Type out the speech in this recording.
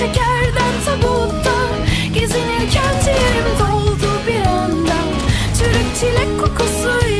şekerden tabutta Gezinirken ciğerim doldu bir anda. Çürük çilek kokusuyla